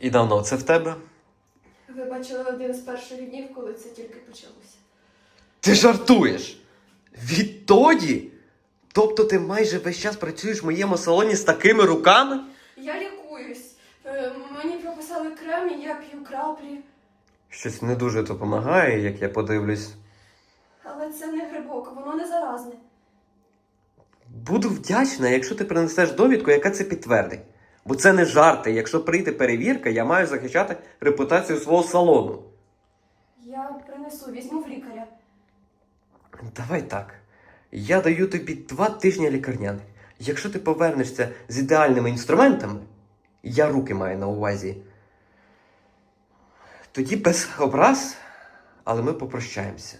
І давно це в тебе? Ви бачили один з перших днів, коли це тільки почалося. Ти жартуєш? Відтоді? Тобто ти майже весь час працюєш в моєму салоні з такими руками? Я лікуюсь. Е, Мені прописали крем, і я п'ю краплі. Щось не дуже допомагає, як я подивлюсь. Але це не грибок, воно не заразне. Буду вдячна, якщо ти принесеш довідку, яка це підтвердить. Бо це не жарти. Якщо прийде перевірка, я маю захищати репутацію свого салону. Я принесу, візьму в лікаря. Давай так. Я даю тобі два тижні лікарняних. Якщо ти повернешся з ідеальними інструментами, я руки маю на увазі. Тоді без образ, але ми попрощаємося.